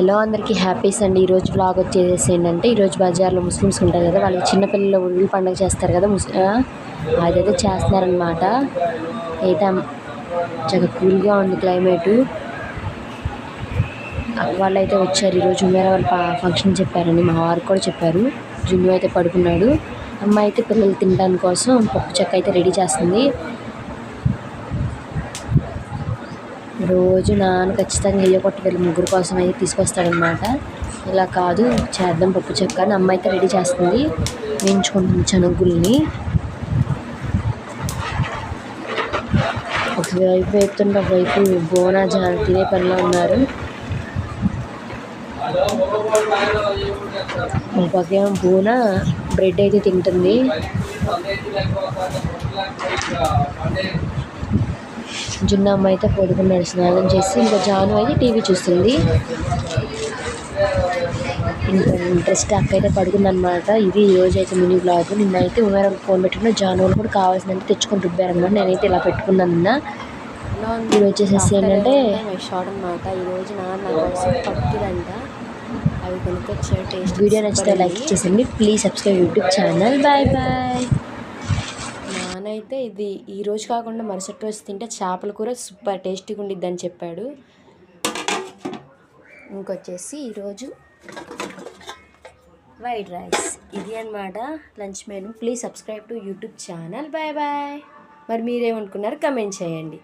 Hello అందరికీ happies అండి. ఈరోజు బ్లాగ్ వచ్చేసి ఏంటంటే ఈరోజు బజార్లో ముస్లిమ్స్ ఉంటారు కదా వాళ్ళు చిన్నపిల్లలు ఉల్లి పండుగ చేస్తారు కదా ముస్ అదైతే చేస్తున్నారనమాట అయితే చాలా కూల్గా ఉంది క్లైమేటు వాళ్ళు అయితే వచ్చారు. ఈరోజు మీద వాళ్ళ ఫంక్షన్ చెప్పారండి. మా వారికి కూడా చెప్పారు. జున్ను అయితే పడుకున్నాడు. అమ్మ అయితే పిల్లలు తినడానికి కోసం పప్పు చెక్క అయితే రెడీ చేస్తుంది. రోజు నాన్న ఖచ్చితంగా ఇల్లు కొట్టి వీళ్ళ ముగ్గురు కోసం అయితే తీసుకొస్తాడనమాట ఇలా కాదు చేద్దాం పప్పు చెక్క అని అమ్మ అయితే రెడీ చేస్తుంది. వేయించుకుంటుంది శనగుల్ని. ఒకవైపు వేపుతుంటే ఒకవైపు బోనా జాన తినే పనిలో ఉన్నారు. ఒక పక్కేమో బోనా బ్రెడ్ అయితే తింటుంది. జున్నమ్మ అయితే పడుకున్నాడు స్నానం చేసి ఇంకా జాను అయితే టీవీ చూస్తుంది. ఇంట్రెస్ట్ అక్క అయితే పడుకుందనమాట ఇది ఈ రోజు అయితే మినీ బ్లాగ్ నిన్నైతే ఉమేరం ఫోన్ పెట్టుకున్న జాను కూడా కావాల్సినంత తెచ్చుకొని రుబ్బారనమాట నేనైతే ఇలా పెట్టుకున్నాను నిన్న ఇది వచ్చేసేసి ఏంటంటే షార్ట్ అనమాట ఈరోజు నాన్న నా కోసం పప్పులంట అవి కొనుక్కొచ్చాడు టేస్ట్ వీడియో నచ్చితే లైక్ చేసేయండి. Please subscribe YouTube channel. Bye bye. నానైతే ఇది ఈరోజు కాకుండా మరుసటి రోజు తింటే చేపల కూర సూపర్ టేస్టీగా ఉండిద్ది అని చెప్పాడు. ఇంకొచ్చేసి ఈరోజు వైట్ రైస్. ఇది అన్నమాట lunch menu. Please subscribe to YouTube channel. Bye bye. మరి మీరేమనుకున్నారు కమెంట్ చేయండి.